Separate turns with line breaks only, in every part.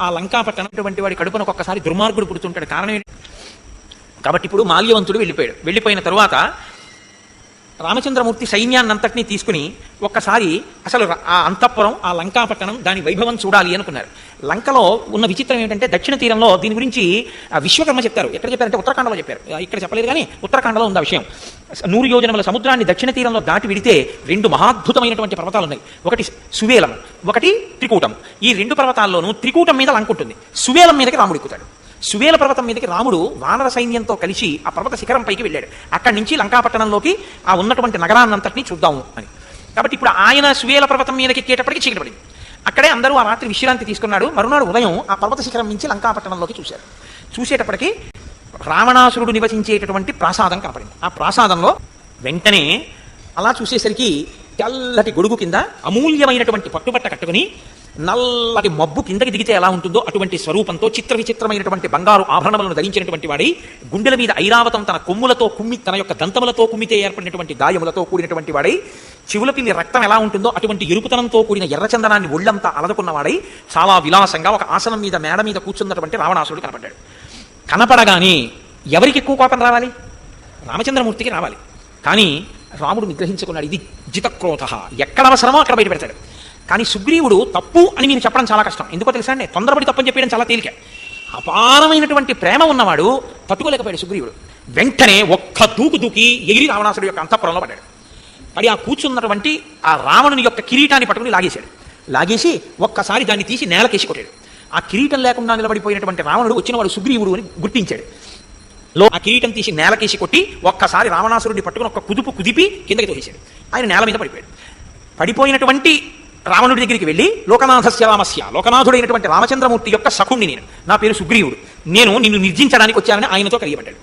ఆ లంకాపట్టణటువంటి వాడి కడుపున ఒక్కసారి దుర్మార్గుడు పుడుతుంటాడు. కారణం ఏంటి? కాబట్టి ఇప్పుడు మాల్యవంతుడు వెళ్ళిపోయాడు. వెళ్ళిపోయిన తరువాత రామచంద్రమూర్తి సైన్యాన్నంతటినీ తీసుకుని ఒక్కసారి అసలు ఆ అంతఃపురం ఆ లంకాపట్టణం దాని వైభవం చూడాలి అనుకున్నారు. లంకలో ఉన్న విచిత్రం ఏంటంటే దక్షిణ తీరంలో దీని గురించి విశ్వకర్మ చెప్తారు. ఎక్కడ చెప్పారంటే ఉత్తరాఖండలో చెప్పారు. ఇక్కడ చెప్పలేదు కానీ ఉత్తరాఖండలో ఉంది ఆ విషయం. నూరు యోజనముల సముద్రాన్ని దక్షిణ తీరంలో దాటి విడితే రెండు మహాద్భుతమైనటువంటి పర్వతాలు ఉన్నాయి. ఒకటి సువేలం ఒకటి త్రికూటం. ఈ రెండు పర్వతాల్లోనూ త్రికూటం మీద లంకుంటుంది. సువేలం మీదకి రాముడు ఎక్కుతాడు. సువేల పర్వతం మీదకి రాముడు వానర సైన్యంతో కలిసి ఆ పర్వత శిఖరం పైకి వెళ్ళాడు. అక్కడి నుంచి లంకాపట్టణంలోకి ఆ ఉన్నటువంటి నగరాన్నంతటినీ చూద్దాము అని. కాబట్టి ఇప్పుడు ఆయన సువేల పర్వతం మీదకి ఎక్కేటప్పటికి చీకటి పడింది. అక్కడే అందరూ ఆ రాత్రి విశ్రాంతి తీసుకున్నాడు. మరునాడు ఉదయం ఆ పర్వత శిఖరం నుంచి లంకాపట్టణంలోకి చూశారు. చూసేటప్పటికి రావణాసురుడు నివసించేటటువంటి ప్రాసాదం కనపడింది. ఆ ప్రాసాదంలో వెంటనే అలా చూసేసరికి తెల్లటి గొడుగు కింద అమూల్యమైనటువంటి పట్టుబట్ట కట్టుకుని నల్లటి మబ్బు కిందకి దిగితే ఎలా ఉంటుందో అటువంటి స్వరూపంతో చిత్ర విచిత్రమైనటువంటి బంగారు ఆభరణములను ధరించినటువంటి వాడి గుండెల మీద ఐరావతం తన కొమ్ములతో కుమ్మి తన యొక్క దంతములతో కుమ్మితే ఏర్పడినటువంటి గాయములతో కూడినటువంటి వాడై చెవుల పిల్లి రక్తం ఎలా ఉంటుందో అటువంటి ఎరుపుతనంతో కూడిన ఎర్రచందనాన్ని ఒళ్ళంతా అలదుకున్నవాడై చాలా విలాసంగా ఒక ఆసనం మీద మేడ మీద కూర్చున్నటువంటి రావణాసురుడు కనపడ్డాడు. కనపడగానే ఎవరికి ఎక్కువ కోపం రావాలి? రామచంద్రమూర్తికి రావాలి. కానీ రాముడు నిగ్రహించుకున్నాడు. ఇది జితక్రోధ. ఎక్కడ అవసరమో అక్కడ బయట పెడతాడు. కానీ సుగ్రీవుడు తప్పు అని మీరు చెప్పడం చాలా కష్టం. ఎందుకో తెలుసా అండి? తొందరపడి తప్పని చెప్పడం చాలా తేలిక. అపారమైనటువంటి ప్రేమ ఉన్నవాడు తట్టుకోలేకపోయాడు సుగ్రీవుడు. వెంటనే ఒక్క దూకు దూకి ఎగిరి రావణాసుడు యొక్క అంతఃపురంలో పడ్డాడు. పడి ఆ కూర్చున్నటువంటి ఆ రావణుని యొక్క కిరీటాన్ని పట్టుకుని లాగేశాడు. లాగేసి ఒక్కసారి దాన్ని తీసి నేలకేసి కొట్టాడు. ఆ కిరీటం లేకుండా నిలబడిపోయినటువంటి రావణుడు వచ్చినవాడు సుగ్రీవుడు అని గుర్తించాడు. లో ఆ కిరీటం తీసి నేలకేసి కొట్టి ఒక్కసారి రావణాసురుడిని పట్టుకుని ఒక్క కుదుపు కుదిపి కిందకి తోసేశాడు. ఆయన నేల మీద పడిపోయాడు. పడిపోయినటువంటి రావణుడి దగ్గరికి వెళ్ళి లోకనాథస్య రామస్య లోకనాథుడైనటువంటి రామచంద్రమూర్తి యొక్క సఖుణ్ణి నేను. నా పేరు సుగ్రీవుడు. నేను నిన్ను నిర్జించడానికి వచ్చానని ఆయనతో కలియబడ్డాడు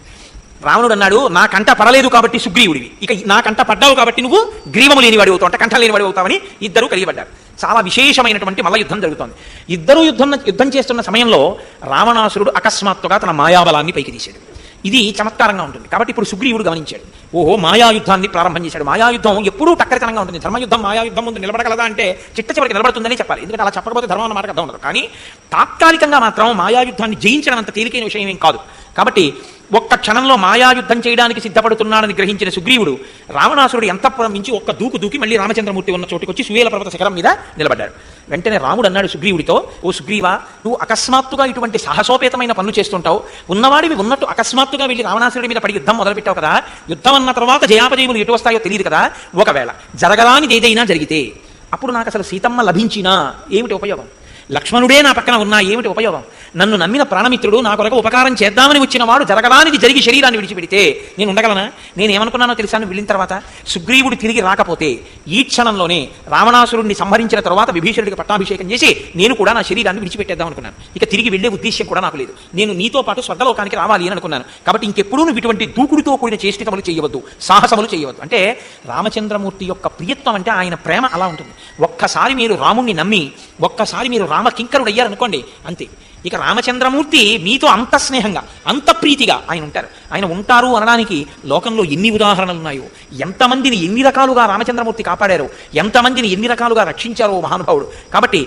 రావణుడు అన్నాడు నా కంట పడలేదు కాబట్టి సుగ్రీవుడివి. ఇక నా కంట పడ్డావు కాబట్టి నువ్వు గ్రీవము లేనివాడి అవుతావు అంటే కంఠ లేనివాడి అవుతావని ఇద్దరు కలియబడ్డారు చాలా విశేషమైనటువంటి మల్ల యుద్ధం జరుగుతోంది. ఇద్దరు యుద్ధం యుద్ధం చేస్తున్న సమయంలో రావణాసురుడు అకస్మాత్తుగా తన మాయాబలాన్ని పైకి తీశాడు. ఇది చమత్కారంగా ఉంటుంది. కాబట్టి ఇప్పుడు సుగ్రీవుడు గమనించాడు. ఓహో మాయాయుద్ధాన్ని ప్రారంభం చేశాడు. మాయాయుద్ధం ఎప్పుడూ టక్కరితనంగా ఉంటుంది. ధర్మయుద్ధం మాయాయుద్ధం ముందు నిలబడగలదా అంటే చిట్ట చివరికి నిలబడుతుందని చెప్పాలి. ఎందుకంటే అలా చెప్పకపోతే ధర్మం అన్న మాటకు అర్థం ఉండదు. కానీ తాత్కాలికంగా మాత్రం మాయాయుద్ధాన్ని జయించడం అంత తేలికైన విషయం ఏం కాదు. కాబట్టి ఒక్క క్షణంలో మాయాయుద్ధం చేయడానికి సిద్ధపడుతున్నాడని గ్రహించిన సుగ్రీవుడు రావణాసురుడు ఎంత మించి ఒక్క దూకు దూకి మళ్ళీ రామచంద్రమూర్తి ఉన్న చోటుకి వచ్చి సువేల పర్వత శిఖరం మీద నిలబడ్డాడు. వెంటనే రాముడు అన్నాడు సుగ్రీవుడితో ఓ సుగ్రీవా నువ్వు అకస్మాత్తుగా ఇటువంటి సాహసోపేతమైన పనులు చేస్తుంటావు. ఉన్నవాడివి ఉన్నట్టు అకస్మాత్తుగా వెళ్ళి రావణాసురుడి మీద పడి యుద్ధం మొదలుపెట్టావు కదా. యుద్ధం అన్న తర్వాత జయాపజయములు ఎటు వస్తాయో తెలియదు కదా. ఒకవేళ జరగలానిది ఏదైనా జరిగితే అప్పుడు నాకు అసలు సీతమ్మ లభించినా? ఏమిటి ఉపయోగం? లక్ష్మణుడే నా పక్కన ఉన్నా ఏమిటి ఉపయోగం? నన్ను నమ్మిన ప్రాణమిత్రుడు నా కొరకు ఉపకారం చేద్దామని వచ్చిన వాడు జరగడానికి జరిగి శరీరాన్ని విడిచిపెడితే నేను ఉండగలనా? నేను ఏమనుకున్నానో తెలుసా? వెళ్ళిన తర్వాత సుగ్రీవుడు తిరిగి రాకపోతే ఈ క్షణంలోనే రావణాసురుడిని సంహరించిన తర్వాత విభీషణుడికి పట్టాభిషేకం చేసి నేను కూడా నా శరీరాన్ని విడిచిపెట్టేద్దాం అనుకున్నాను. ఇక తిరిగి వెళ్ళే ఉద్దేశ్యం కూడా నాకు లేదు. నేను నీతో పాటు స్వర్గలోకానికి రావాలి అని అనుకున్నాను. కాబట్టి ఇంకెప్పుడూ నువ్వు ఇటువంటి దూకుడితో కూడిన చేష్టితములు చేయవద్దు సాహసములు చేయవద్దు. అంటే రామచంద్రమూర్తి యొక్క ప్రియత్వం అంటే ఆయన ప్రేమ అలా ఉంటుంది. ఒక్కసారి మీరు రాముణ్ణి నమ్మి ఒక్కసారి మీరు రామ రామకింకరుడు అయ్యారనుకోండి అంతే. ఇక రామచంద్రమూర్తి మీతో అంత స్నేహంగా అంత ప్రీతిగా ఆయన ఉంటారు. ఆయన ఉంటారు అనడానికి లోకంలో ఎన్ని ఉదాహరణలు ఉన్నాయో ఎంతమందిని ఎన్ని రకాలుగా రామచంద్రమూర్తి కాపాడారో ఎంతమందిని ఎన్ని రకాలుగా రక్షించారో మహానుభావుడు. కాబట్టి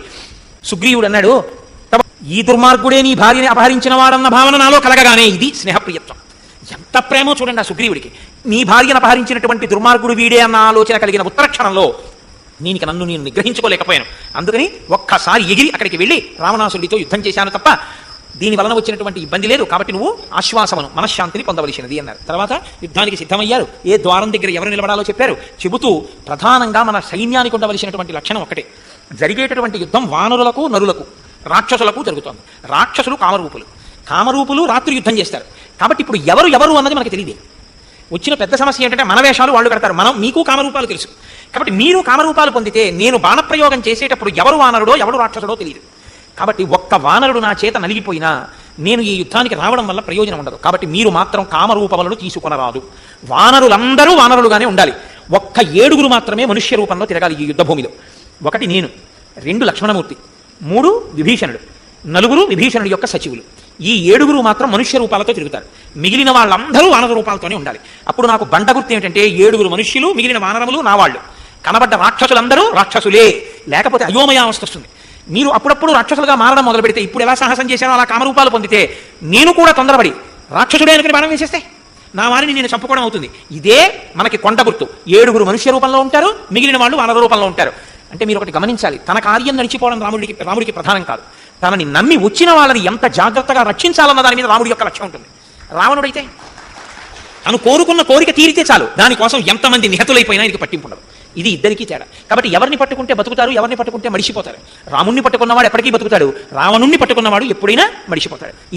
సుగ్రీవుడు అన్నాడు ఈ దుర్మార్గుడే నీ భార్యని అపహరించిన వాడన్న భావన నాలో కలగగానే ఇది స్నేహప్రియత్వం. ఎంత ప్రేమో చూడండి ఆ సుగ్రీవుడికి. నీ భార్యను అపహరించినటువంటి దుర్మార్గుడు వీడే అన్న ఆలోచన కలిగిన ఉత్తర క్షణంలో నేను ఇక నన్ను నేను నిగ్రహించుకోలేకపోయాను. అందుకని ఒక్కసారి ఎగిరి అక్కడికి వెళ్ళి రావణాసుడితో యుద్ధం చేశాను తప్ప దీని వలన వచ్చినటువంటి ఇబ్బంది లేదు కాబట్టి నువ్వు ఆశ్వాసమును మనశ్శాంతిని పొందవలసినది అన్నారు. తర్వాత యుద్ధానికి సిద్ధమయ్యారు. ఏ ద్వారం దగ్గర ఎవరు నిలబడాలో చెప్పారు. చెబుతూ ప్రధానంగా మన సైన్యానికి ఉండవలసినటువంటి లక్షణం ఒకటే. జరిగేటటువంటి యుద్ధం వానరులకు నరులకు రాక్షసులకు జరుగుతోంది. రాక్షసులు కామరూపులు. కామరూపులు రాత్రి యుద్ధం చేస్తారు. కాబట్టి ఇప్పుడు ఎవరు ఎవరు అన్నది మనకు తెలియదు. వచ్చిన పెద్ద సమస్య ఏంటంటే మన వేషాలు వాళ్ళు కడతారు. మనం మీకు కామరూపాలు తెలుసు. కాబట్టి మీరు కామరూపాలు పొందితే నేను బాణప్రయోగం చేసేటప్పుడు ఎవరు వానరుడో ఎవడు రాక్షసుడో తెలియదు. కాబట్టి ఒక్క వానరుడు నా చేత నలిగిపోయినా నేను ఈ యుద్ధానికి రావడం వల్ల ప్రయోజనం ఉండదు. కాబట్టి మీరు మాత్రం కామరూపములను తీసుకునరాదు. వానరులందరూ వానరులుగానే ఉండాలి. ఒక్క ఏడుగురు మాత్రమే మనుష్య రూపంలో తిరగాలి ఈ యుద్ధ భూమిలో ఒకటి నేను రెండు లక్ష్మణమూర్తి మూడు విభీషణుడు నలుగురు విభీషణుడి యొక్క సచివులు. ఈ ఏడుగురు మాత్రం మనుష్య రూపాలతో తిరుగుతారు. మిగిలిన వాళ్ళందరూ వానర రూపాలతోనే ఉండాలి. అప్పుడు నాకు బండ గుర్తు ఏమిటంటే ఏడుగురు మనుష్యులు మిగిలిన వానరములు నా వాళ్ళు. కనబడ్డ రాక్షసులందరూ రాక్షసులే. లేకపోతే అయోమయావస్థ వస్తుంది. మీరు అప్పుడప్పుడు రాక్షసులుగా మారడం మొదలు పెడితే ఇప్పుడు ఎలా సాహసం చేశానో అలా కామరూపాలు పొందితే నేను కూడా తొందరపడి రాక్షసుడే అనుకుని బాణం వేసేస్తే నా వారిని నేను చంపుకోవడం అవుతుంది. ఇదే మనకి కొండ గుర్తు. ఏడుగురు మనుష్య రూపంలో ఉంటారు మిగిలిన వాళ్ళు వనర రూపంలో ఉంటారు. అంటే మీరు ఒకటి గమనించాలి. తన కార్యం నడిచిపోవడం రాముడికి రాముడికి ప్రధానం కాదు. తనని నమ్మి వచ్చిన వాళ్ళని ఎంత జాగ్రత్తగా రక్షించాలన్న దాని మీద రాముడి యొక్క లక్ష్యం ఉంటుంది. రావణుడైతే తను కోరుకున్న కోరిక తీరితే చాలు. దానికోసం ఎంతమంది నిహతులైపోయినా ఇది పట్టింపు ఉండదు. ఇది ఇద్దరికీ తేడా. కాబట్టి ఎవరిని పట్టుకుంటే బతుకుతారు ఎవరిని పట్టుకుంటే మడిసిపోతారు. రాముణ్ణి పట్టుకున్నవాడు ఎప్పటికీ బతుకుతాడు. రావణుణ్ణి పట్టుకున్నవాడు ఎప్పుడైనా మడిసిపోతాడు.